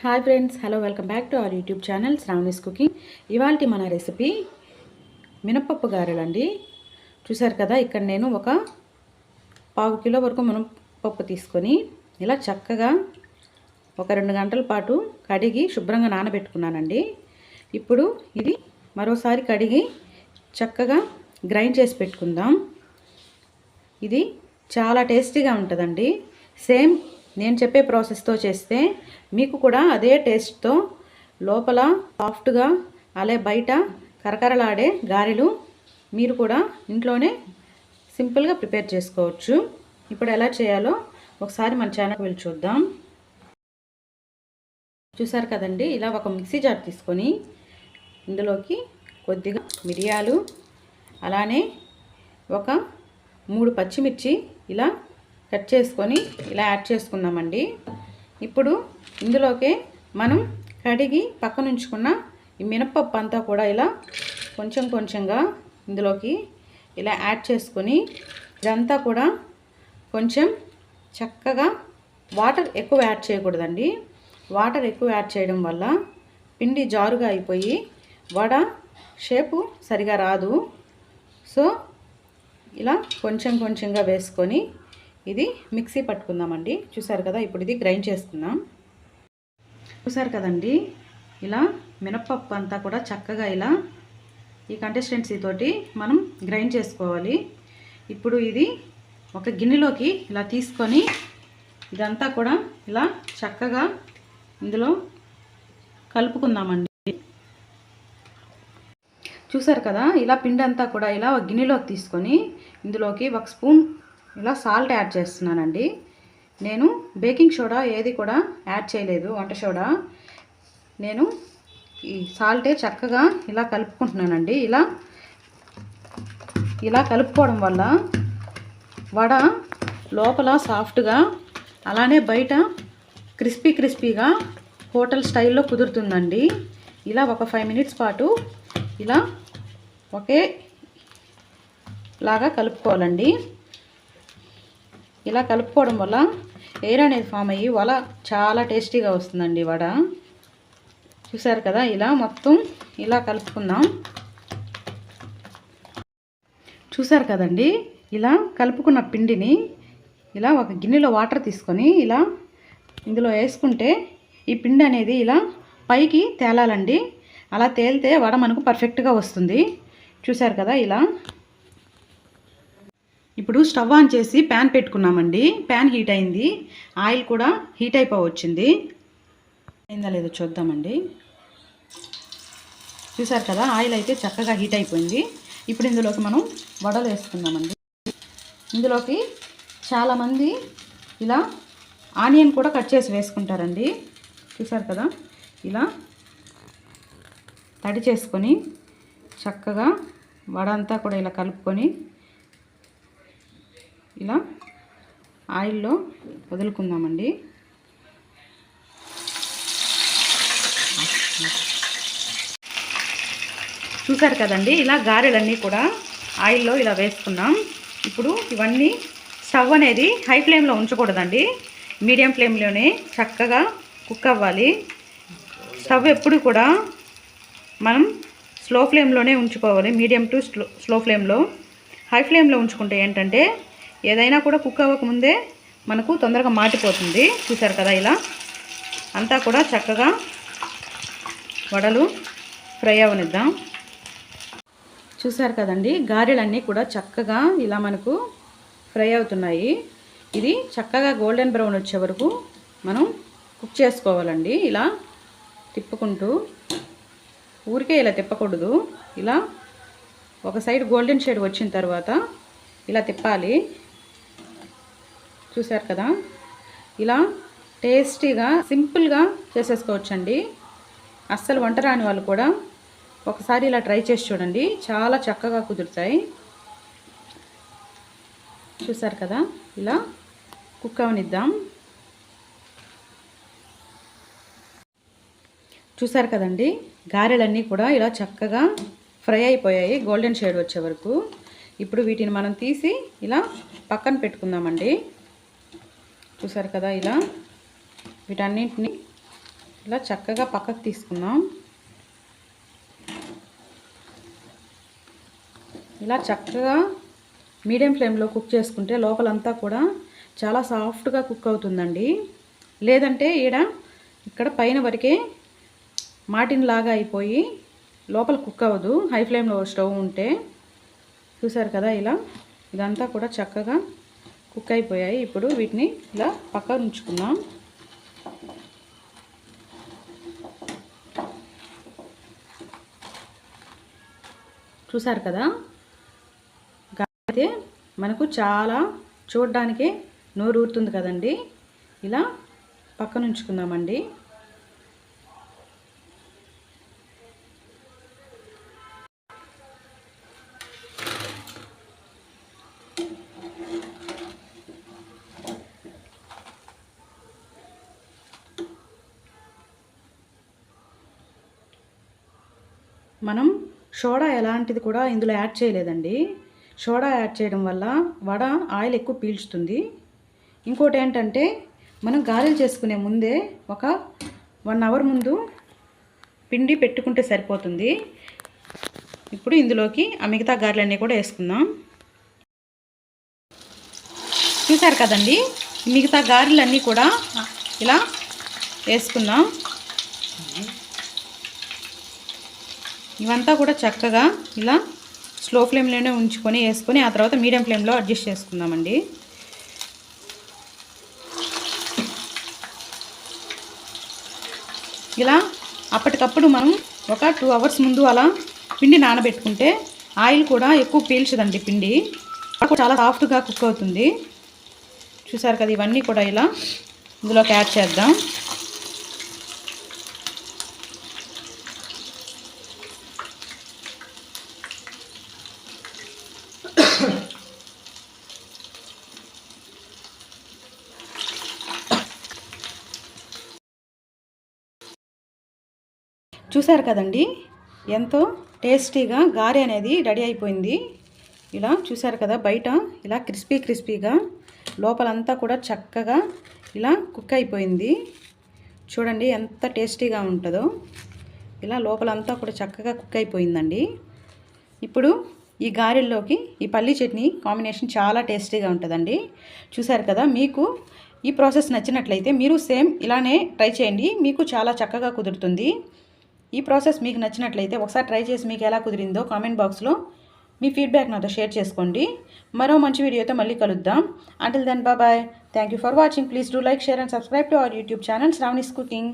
Hi friends hello welcome back to our YouTube channel Sravani's cooking. ఇవాళ మన recipe మినపప్పు గారెలండి. చూసారు కదా ఇక్కడ నేను ఒక పావు కిలో వరకు మినపప్పు తీసుకొని ఇలా చక్కగా ఒక రెండు గంటల పాటు కడిగి శుభ్రంగా నానబెట్టుకున్నానండి. ఇప్పుడు ఇది మరోసారి కడిగి చక్కగా గ్రైండ్ చేసి పెట్టుకుందాం. ఇది చాలా టేస్టీగా ఉంటుందండి. సేమ్ నేను చెప్పే ప్రాసెస్తో చేస్తే మీకు కూడా అదే టేస్ట్తో లోపల సాఫ్ట్గా అలాగే బయట కరకరలాడే గారెలు మీరు కూడా ఇంట్లోనే సింపుల్గా ప్రిపేర్ చేసుకోవచ్చు. ఇప్పుడు ఎలా చేయాలో ఒకసారి మన ఛానల్కి వెళ్ళి చూద్దాం. చూసారు కదండి ఇలా ఒక మిక్సీ జార్ తీసుకొని ఇందులోకి కొద్దిగా మిరియాలు అలానే ఒక మూడు పచ్చిమిర్చి ఇలా కట్ చేసుకొని ఇలా యాడ్ చేసుకుందామండి. ఇప్పుడు ఇందులోకే మనం కడిగి పక్కన ఉంచుకున్న ఈ మినపప్పు అంతా కూడా ఇలా కొంచెం కొంచెంగా ఇందులోకి ఇలా యాడ్ చేసుకొని ఇదంతా కూడా కొంచెం చక్కగా వాటర్ ఎక్కువ యాడ్ చేయకూడదండి. వాటర్ ఎక్కువ యాడ్ చేయడం వల్ల పిండి జారుగా అయిపోయి వడ షేపు సరిగా రాదు. సో ఇలా కొంచెం కొంచెంగా వేసుకొని ఇది మిక్సీ పట్టుకుందామండి. చూసారు కదా ఇప్పుడు ఇది గ్రైండ్ చేసుకుందాం. చూసారు కదండి ఇలా మినప్పప్పు అంతా కూడా చక్కగా ఇలా ఈ కంటెస్టెన్సీ తోటి మనం గ్రైండ్ చేసుకోవాలి. ఇప్పుడు ఇది ఒక గిన్నెలోకి ఇలా తీసుకొని ఇదంతా కూడా ఇలా చక్కగా ఇందులో కలుపుకుందామండి. చూసారు కదా ఇలా పిండి అంతా కూడా ఇలా ఒక గిన్నెలోకి తీసుకొని ఇందులోకి ఒక స్పూన్ ఇలా సాల్ట్ యాడ్ చేస్తున్నానండి. నేను బేకింగ్ సోడా ఏది కూడా యాడ్ చేయలేదు వంట సోడా. నేను ఈ సాల్టే చక్కగా ఇలా కలుపుకుంటున్నానండి. ఇలా ఇలా కలుపుకోవడం వల్ల వడ లోపల సాఫ్ట్గా అలానే బయట క్రిస్పీ క్రిస్పీగా హోటల్ స్టైల్లో కుదురుతుందండి. ఇలా ఒక ఫైవ్ మినిట్స్ పాటు ఇలా ఒకే లాగా కలుపుకోవాలండి. ఇలా కలుపుకోవడం వల్ల ఎయిర్ అనేది ఫామ్ అయ్యి వల చాలా టేస్టీగా వస్తుందండి వడ. చూసారు కదా ఇలా మొత్తం ఇలా కలుపుకుందాం. చూసారు కదండి ఇలా కలుపుకున్న పిండిని ఇలా ఒక గిన్నెలో వాటర్ తీసుకొని ఇలా ఇందులో వేసుకుంటే ఈ పిండి అనేది ఇలా పైకి తేలాలండి. అలా తేలితే వడ మనకు పర్ఫెక్ట్గా వస్తుంది. చూసారు కదా ఇలా ఇప్పుడు స్టవ్ ఆన్ చేసి ప్యాన్ పెట్టుకున్నామండి. ప్యాన్ హీట్ అయింది. ఆయిల్ కూడా హీట్ అయిపోవచ్చింది. అయిందా లేదో చూద్దామండి. చూసారు కదా ఆయిల్ అయితే చక్కగా హీట్ అయిపోయింది. ఇప్పుడు ఇందులోకి మనం వడలు వేసుకుందామండి. ఇందులోకి చాలామంది ఇలా ఆనియన్ కూడా కట్ చేసి వేసుకుంటారండి. చూసారు కదా ఇలా తడి చేసుకొని చక్కగా వడ అంతా కూడా ఇలా కలుపుకొని ఇలా ఆయిల్లో వదులుకుందామండి. చూసారు కదండి ఇలా గారెలన్నీ కూడా ఆయిల్లో ఇలా వేసుకున్నాం. ఇప్పుడు ఇవన్నీ స్టవ్ అనేది హై ఫ్లేమ్లో ఉంచకూడదండి. మీడియం ఫ్లేమ్లోనే చక్కగా కుక్ అవ్వాలి. స్టవ్ ఎప్పుడు కూడా మనం స్లో ఫ్లేమ్లోనే ఉంచుకోవాలి. మీడియం టు స్లో స్లో ఫ్లేమ్లో. హై ఫ్లేమ్లో ఉంచుకుంటే ఏంటంటే ఏదైనా కూడా కుక్ అవ్వకముందే మనకు తొందరగా మాటిపోతుంది. చూసారు కదా ఇలా? అంతా కూడా చక్కగా వడలు ఫ్రై అవనిద్దాం. చూసారు కదండి? గారెలన్నీ కూడా చక్కగా ఇలా మనకు ఫ్రై అవుతున్నాయి. ఇది చక్కగా గోల్డెన్ బ్రౌన్ వచ్చే వరకు మనం కుక్ చేసుకోవాలండి. ఇలా తిప్పుకుంటూ. ఊరికే ఇలా తిప్పకూడదు. ఇలా ఒక సైడ్ గోల్డెన్ షేడ్ వచ్చిన తర్వాత ఇలా తిప్పాలి. చూసారు కదా? ఇలా టేస్టీగా సింపుల్గా చేసేసుకోవచ్చండి. అస్సలు వంట రాని వాళ్ళు కూడా ఒకసారి ఇలా ట్రై చేసి చూడండి. చాలా చక్కగా కుదురుతాయి. చూసారు కదా? ఇలా కుక్ అవనిద్దాం. చూసారు కదండి? గారెలన్నీ కూడా ఇలా చక్కగా ఫ్రై అయిపోయాయి. గోల్డెన్ షేడ్ వచ్చే వరకు. ఇప్పుడు వీటిని మనం తీసి ఇలా పక్కన పెట్టుకుందామండి. చూసారు కదా ఇలా? వీటన్నింటిని ఇలా చక్కగా పక్కకు తీసుకుందాం. ఇలా చక్కగా మీడియం ఫ్లేమ్లో కుక్ చేసుకుంటే లోపలంతా కూడా చాలా సాఫ్ట్గా కుక్ అవుతుందండి. లేదంటే ఈడ ఇక్కడ పైన వరకే మాటిన్ లాగా అయిపోయి లోపల కుక్ అవ్వదు. హై ఫ్లేమ్లో స్టవ్ ఉంటే. చూసారు కదా ఇలా? ఇదంతా కూడా చక్కగా కుక్ అయిపోయాయి. ఇప్పుడు వీటిని ఇలా పక్కన ఉంచుకుందాం. చూసారు కదా? అయితే మనకు చాలా చూడడానికి నోరు ఊరుతుంది కదండి. ఇలా పక్కన ఉంచుకుందామండి. మనం సోడా ఎలాంటిది కూడా ఇందులో యాడ్ చేయలేదండి. సోడా యాడ్ చేయడం వల్ల వడ ఆయిల్ ఎక్కువ పీల్చుతుంది. ఇంకోటి ఏంటంటే మనం గారెలు చేసుకునే ముందే ఒక వన్ అవర్ ముందు పిండి పెట్టుకుంటే సరిపోతుంది. ఇప్పుడు ఇందులోకి ఆ మిగతా గారెలన్నీ కూడా వేసుకుందాం. చూసారు కదండి? మిగతా గారెలన్నీ కూడా ఇలా వేసుకుందాం. ఇవంతా కూడా చక్కగా ఇలా స్లో ఫ్లేమ్లోనే ఉంచుకొని వేసుకొని ఆ తర్వాత మీడియం ఫ్లేమ్లో అడ్జస్ట్ చేసుకుందామండి. ఇలా అప్పటికప్పుడు మనం ఒక టూ అవర్స్ ముందు అలా పిండి నానబెట్టుకుంటే ఆయిల్ కూడా ఎక్కువ పీల్చదండి పిండి. చాలా సాఫ్ట్గా కుక్ అవుతుంది. చూసారు కదా ఇవన్నీ కూడా ఇలా ఇందులోకి యాడ్ చేద్దాం. చూసారు కదండి? ఎంతో టేస్టీగా గారె అనేది రెడీ అయిపోయింది. ఇలా చూసారు కదా బయట? ఇలా క్రిస్పీ క్రిస్పీగా లోపలంతా కూడా చక్కగా ఇలా కుక్ అయిపోయింది. చూడండి ఎంత టేస్టీగా ఉంటుందో. ఇలా లోపలంతా కూడా చక్కగా కుక్ అయిపోయిందండి. ఇప్పుడు ఈ గారెల్లోకి ఈ పల్లీ చట్నీ కాంబినేషన్ చాలా టేస్టీగా ఉంటుందండి. చూసారు కదా? మీకు ఈ ప్రాసెస్ నచ్చినట్లయితే మీరు సేమ్ ఇలానే ట్రై చేయండి. మీకు చాలా చక్కగా కుదురుతుంది. ఈ ప్రాసెస్ మీకు నచ్చినట్లయితే ఒకసారి ట్రై చేసి మీకు ఎలా కుదిరిందో కామెంట్ బాక్స్లో మీ ఫీడ్బ్యాక్ నాతో షేర్ చేసుకోండి. మరో మంచి వీడియోతో మళ్ళీ కలుద్దాం. Until then bye thank you for watching please do like share and subscribe to our YouTube channel Sravani's cooking